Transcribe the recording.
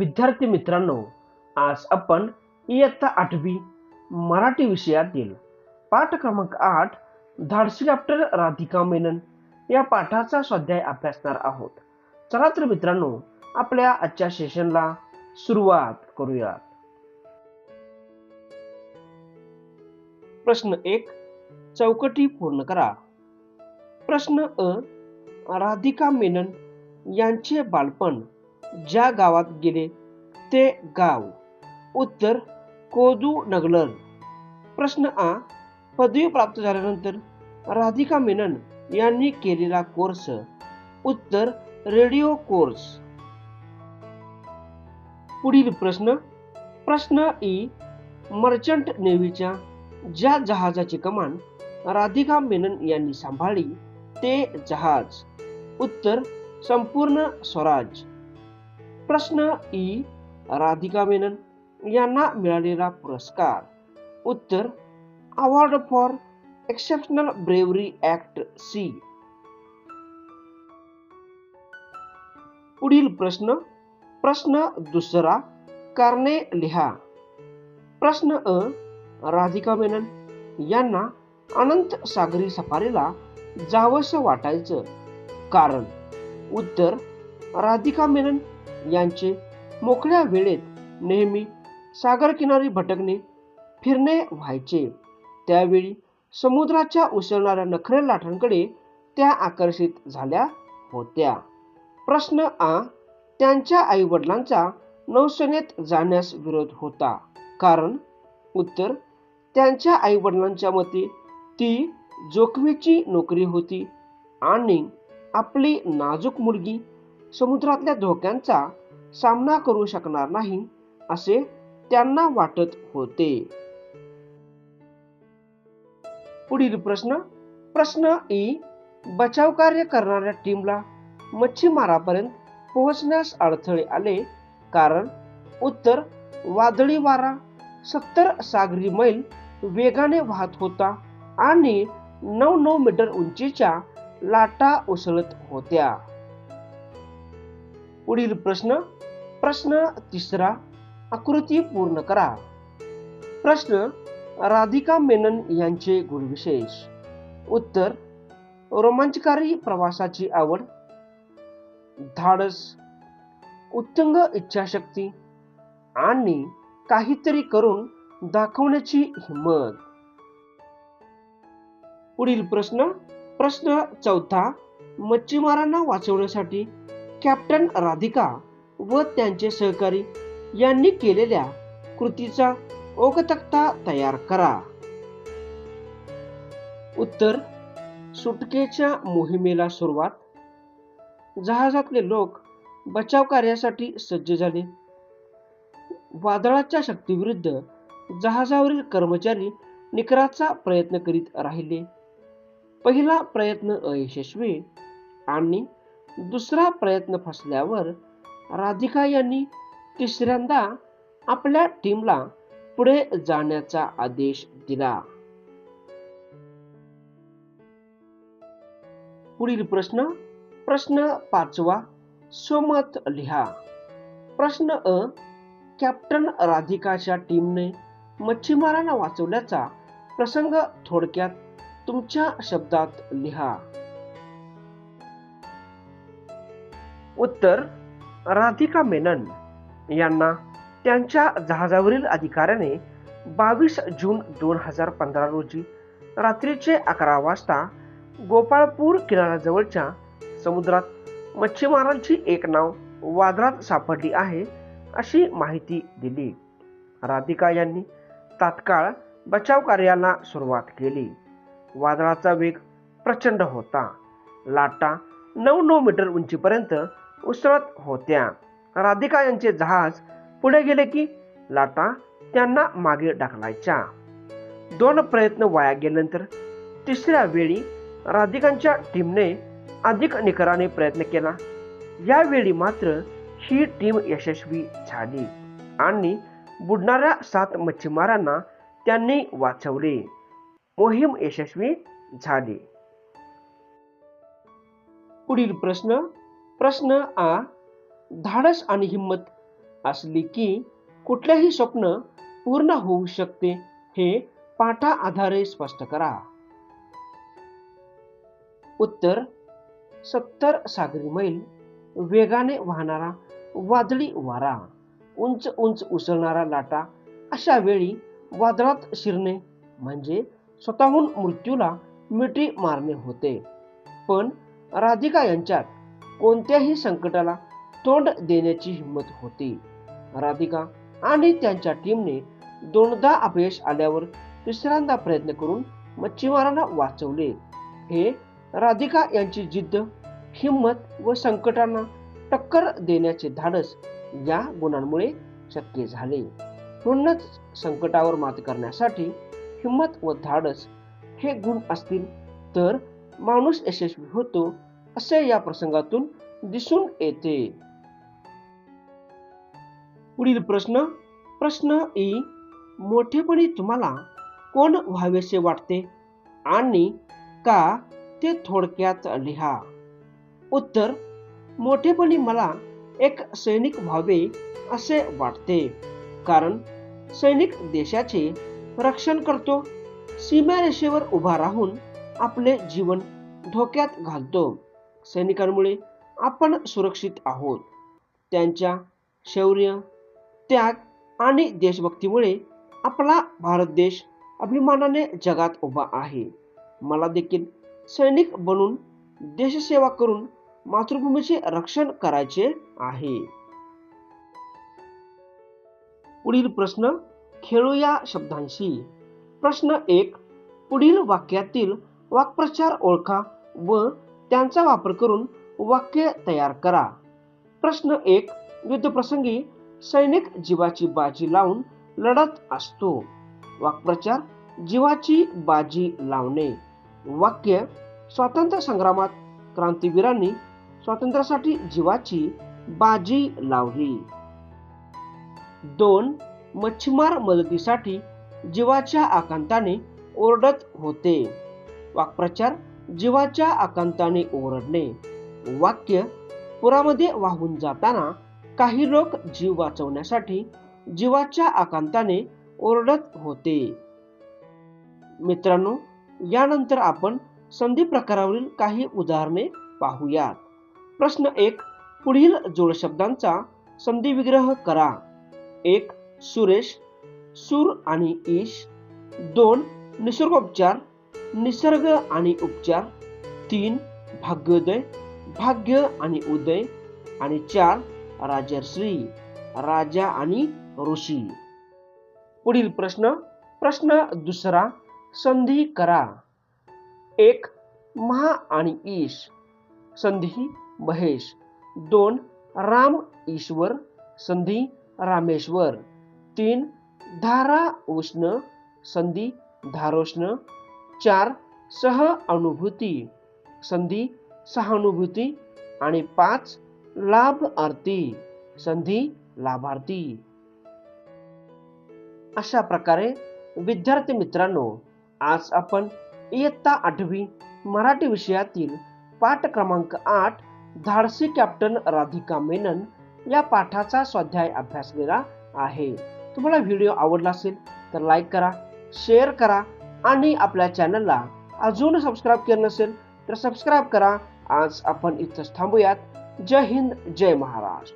विद्यार्थी मित्रांनो आज आपण इयत्ता आठवी मराठी विषयातील पाठ क्रमांक आठ धाडसी डॉक्टर राधिका मेनन या पाठाचा स्वाध्याय अभ्यासणार आहोत. चला तर मित्रांनो आपल्या आजच्या सेशनला सुरुवात करूयात. प्रश्न एक चौकटी पूर्ण करा. प्रश्न अ राधिका मेनन यांचे बालपण ज्या गावात गेले ते गाव. उत्तर कोदू नगलन प्रश्न आ पदवी प्राप्त झाल्यानंतर राधिका मेनन यांनी केलेला कोर्स. उत्तर रेडिओ कोर्स. पुढील प्रश्न प्रश्न ई मर्चंट नेव्हीच्या ज्या जहाजाची कमान राधिका मेनन यांनी सांभाळली ते जहाज. उत्तर संपूर्ण स्वराज. प्रश्न ई राधिका मेनन यांना मिळालेला पुरस्कार. उत्तर award for exceptional bravery act C पुढील प्रश्न प्रश्न दुसरा कारणे लिहा. प्रश्न अ राधिका मेनन यांना अनंत सागरी सफारीला जावंसं वाटायचं. कारण उत्तर राधिका मेनन यांचे मोकळ्या वेळेत नेहमी सागरकिनारी भटकणे फिरणे व्हायचे. त्यावेळी समुद्राच्या उसळणाऱ्या नखरे लाटांकडे त्या आकर्षित झाल्या होत्या. प्रश्न आ त्यांच्या आई वडिलांचा नौसेनेत जाण्यास विरोध होता. कारण उत्तर त्यांच्या आई वडिलांच्या मते ती जोखमीची नोकरी होती आणि आपली नाजूक मुलगी समुद्रातल्या धोक्यांचा सामना करू शकणार नाही असे त्यांना वाटत होते. पुढील प्रश्न प्रश्न ई बचाव कार्य करणाऱ्या टीमला मच्छीमारापर्यंत पोहोचण्यास अडथळे आले कारण उत्तर वादळी वारा सत्तर सागरी मैल वेगाने वाहत होता आणि नऊ नऊ मीटर उंचीच्या लाटा उसळत होत्या. पुढील प्रश्न प्रश्न तिसरा आकृती पूर्ण करा. प्रश्न राधिका मेनन यांचे गुणविशेष. उत्तर रोमांचकारी प्रवासाची आवड. धाडस उत्तंग इच्छाशक्ती. आणि काहीतरी करून दाखवण्याची हिंमत. पुढील प्रश्न प्रश्न चौथा मच्छीमारांना वाचवण्यासाठी कॅप्टन राधिका व त्यांचे सहकारी यांनी केलेल्या कृतीचा ओकतक्ता तयार करा. उत्तर सुटकेच्या मोहिमेला सुरुवात. जहाजातले लोक बचाव कार्यासाठी सज्ज झाले. वादळाच्या शक्तीविरुद्ध जहाजावरील कर्मचारी निकराचा प्रयत्न करीत राहिले. पहिला प्रयत्न अयशस्वी आणि दुसरा प्रयत्न फसल्यावर राधिका यांनी तिसऱ्यांदा आपल्या टीमला पुढे जाण्याचा आदेश दिला. पुढील प्रश्न प्रश्न पाचवा सोमत लिहा. प्रश्न अ कॅप्टन राधिकाच्या टीमने मच्छीमारांना वाचवल्याचा प्रसंग थोडक्यात तुमच्या शब्दात लिहा. उत्तर राधिका मेनन यांना त्यांच्या जहाजावरील अधिकाऱ्याने बावीस जून दोन हजार पंधरा रोजी रात्रीचे अकरा वाजता गोपाळपूर किनाऱ्याजवळच्या समुद्रात मच्छीमारांची एक नाव वादळात सापडली आहे अशी माहिती दिली. राधिका यांनी तात्काळ बचाव कार्याला सुरुवात केली. वादळाचा वेग प्रचंड होता. लाटा नऊ नऊ मीटर उंचीपर्यंत उसळत होत्या. राधिका यांचे जहाज पुढे गेले की लाटा त्यांना मागे ढकलायच्या. दोन प्रयत्न वाया गेल्यानंतर तिसऱ्या वेळी राधिकांच्या टीमने अधिक निकराने प्रयत्न केला. यावेळी मात्र ही टीम यशस्वी झाली आणि बुडणाऱ्या सात मच्छीमारांना त्यांनी वाचवले. मोहीम यशस्वी झाली. पुढील प्रश्न प्रश्न आ धाडस आणि हिंमत असली की कुठलेही स्वप्न पूर्ण होऊ शकते हे पाठा आधारे स्पष्ट करा. उत्तर सत्तर सागरी मैल वेगाने वाहणारा वादळी वारा उंच उंच उसळणारा लाटा अशा वेळी वादळात शिरणे म्हणजे स्वतःहून मृत्यूला मिठी मारणे होते. पण राधिका यांच्यात कोणत्याही संकटाला तोंड देण्याची हिंमत होती. राधिका आणि त्यांच्या टीमने दोनदा अपयश आल्यावर तिसऱ्यांदा प्रयत्न करून मच्छीमारांना वाचवले. हे राधिका यांची जिद्द हिंमत व संकटांना टक्कर देण्याचे धाडस या गुणांमुळे शक्य झाले. म्हणूनच संकटावर मात करण्यासाठी हिंमत व धाडस हे गुण असतील तर माणूस यशस्वी होतो असे या प्रसंगातून दिसून येते. पुढील प्रश्न प्रश्न ई मोठेपणी तुम्हाला कोण व्हावेसे वाटते? आणि का ते थोडक्यात लिहा. उत्तर मोठेपणी मला एक सैनिक व्हावे असे वाटते कारण सैनिक देशाचे रक्षण करतो सीमारेषेवर उभा राहून आपले जीवन धोक्यात घालतो. सैनिकांमुळे आपण सुरक्षित आहोत. त्यांच्या शौर्य त्याग आणि देशभक्तीमुळे आपला भारत देश अभिमानाने जगात उभा आहे. मला देखील सैनिक बनून देशसेवा करून मातृभूमीचे रक्षण करायचे आहे. पुढील प्रश्न खेळू या शब्दांशी. प्रश्न एक पुढील वाक्यातील वाक्प्रचार ओळखा व त्यांचा वापर करून वाक्य तयार करा. प्रश्न एक युद्धप्रसंगी सैनिक जीवाची बाजी लावून लढत असतो. वाक्प्रचार जीवाची बाजी लावणे. वाक्य स्वातंत्र्य संग्रामात क्रांतीवीरांनी स्वातंत्र्यासाठी जीवाची बाजी लावली. दोन मच्छीमार मदतीसाठी जीवाच्या आकांताने ओरडत होते. वाक्प्रचार जीवाच्या आकांताने ओरडणे. वाक्य पुरामध्ये वाहून जाताना काही लोक जीव वाचवण्यासाठी जीवाच्या आकांताने ओरडत होते. मित्रांनो यानंतर आपण संधी प्रकारावरील काही उदाहरणे पाहूयात. प्रश्न एक पुढील जोडशब्दांचा संधी विग्रह करा. एक सुरेश सूर आणि ईश. दोन निसर्गोपचार. निसर्ग आणि उपचार तीन भाग्योदय भाग्य आणि उदय आणि चार राजर्श्री राजा आणि ऋषी. पुढील प्रश्न प्रश्न दुसरा संधी करा. एक महा आणि ईश. संधी महेश. दोन राम ईश्वर. संधी रामेश्वर. तीन धारा उष्ण. संधी धारोष्ण. चार सह अनुभूती संधी सहानुभूती आणि पाच लाभ आरती संधी लाभार्थी. अशा प्रकारे विद्यार्थी मित्रांनो आज आपण इयत्ता आठवी मराठी विषयातील पाठ क्रमांक आठ धाडसी कॅप्टन राधिका मेनन या पाठाचा स्वाध्याय अभ्यासलेला आहे. तुम्हाला व्हिडिओ आवडला असेल तर लाईक करा शेअर करा आणि आपल्या चॅनलला अजून सबस्क्राईब केलं नसेल तर सबस्क्राईब करा. आज आपण इथंच थांबूयात. जय हिंद जय महाराष्ट्र.